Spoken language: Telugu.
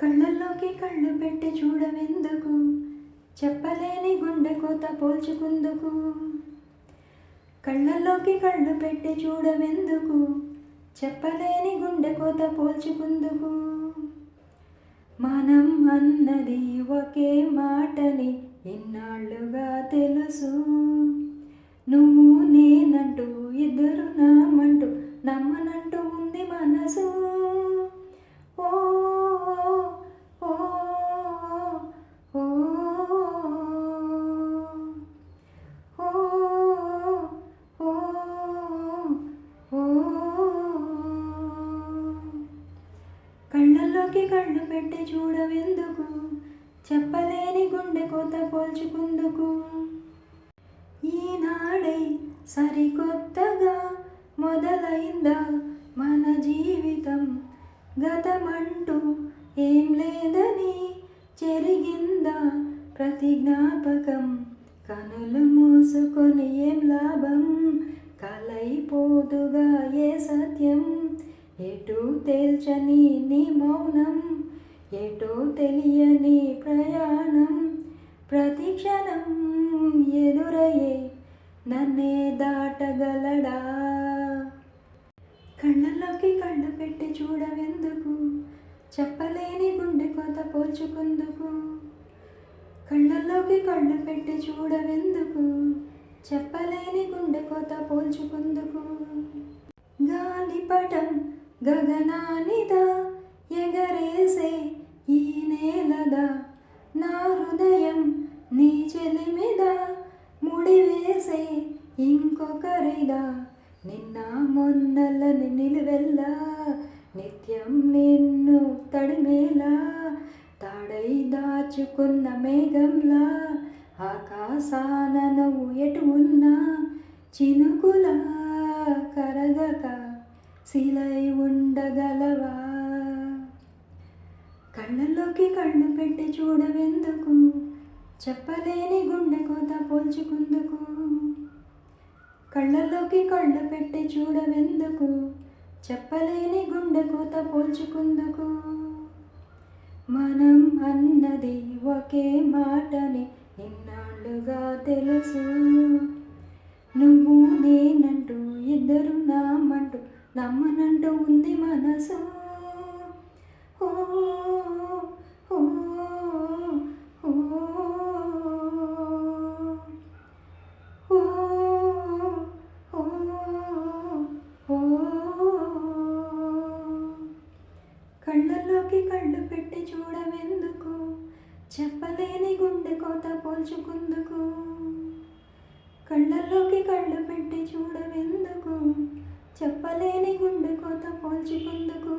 కళ్ళల్లోకి కళ్ళు పెట్టి చూడవెందుకు? చెప్పలేని గుండె కోత పోల్చుకుందుకు? కళ్ళల్లోకి కళ్ళు పెట్టి చూడవెందుకు? చెప్పలేని గుండె కోత పోల్చుకుందుకు? మనం అన్నది ఒకే మాటని ఎన్నాళ్ళుగా తెలుసు? నువ్వు నేనంటూ ఇద్దరు నాకే కళ్ళు పెట్టి చూడవెందుకు? చెప్పలేని గుండె కొత్త పోల్చుకుందుకు? ఈనాడే సరికొత్తగా మొదలైందా మన జీవితం? గతమంటూ ఏం లేదని చెరిగిందా ప్రతి జ్ఞాపకం? కనులు మూసుకొని ఏం లాభం? కలైపోదుగా ఏ సత్యం? ఎటు తేల్చని నీ మౌనం ఎటో తెలియని ప్రయాణం ప్రతి క్షణం ఎదురయ్యే నన్నే దాటగలడా? కళ్ళల్లోకి కళ్ళు పెట్టి చూడవెందుకు? చెప్పలేని గుండె కోత పోల్చుకుందుకు? కళ్ళల్లోకి కళ్ళు పెట్టి చూడవెందుకు? చెప్పలేని గుండె కోత పోల్చుకుందుకు? గాలిపటం గగనానిదా ఎగరేసే ఈ నేలదా నా హృదయం నీ చెలిమిదా ముడివేసే ఇంకొకరిదా. నిన్న మొన్నలని నిలువెల్లా నిత్యం నిన్ను తడిమేలా తాడై దాచుకున్న మేఘంలా ఆకాశాన నువ్వు ఎటు ఉన్నా చినుకులా కరగక శిలై ఉండగలవా? కళ్ళల్లోకి కళ్ళు పెట్టి చూడవెందుకు? చెప్పలేని గుండె కోత పోల్చుకుందుకు? కళ్ళల్లోకి కళ్ళు పెట్టి చూడవెందుకు? చెప్పలేని గుండె కోత పోల్చుకుందుకు? మనం అన్నది ఒకే మాటని ఇన్నాళ్ళుగా తెలుసు. నువ్వు నేనంటూ ఇద్దరు నామంటూ నమ్మనంటూ ఉంది మనసు. ఓ ఓ ఓ ఓ ఓ ఓ కళ్ళల్లోకి కళ్ళు పెట్టి చూడవెందుకు? చెప్పలేని గుండె కోత పోల్చుకుందుకు? కళ్ళల్లోకి కళ్ళు పెట్టి చూడవెందుకు? చెప్పలేని గుండె కోత పోల్చుకుందుకు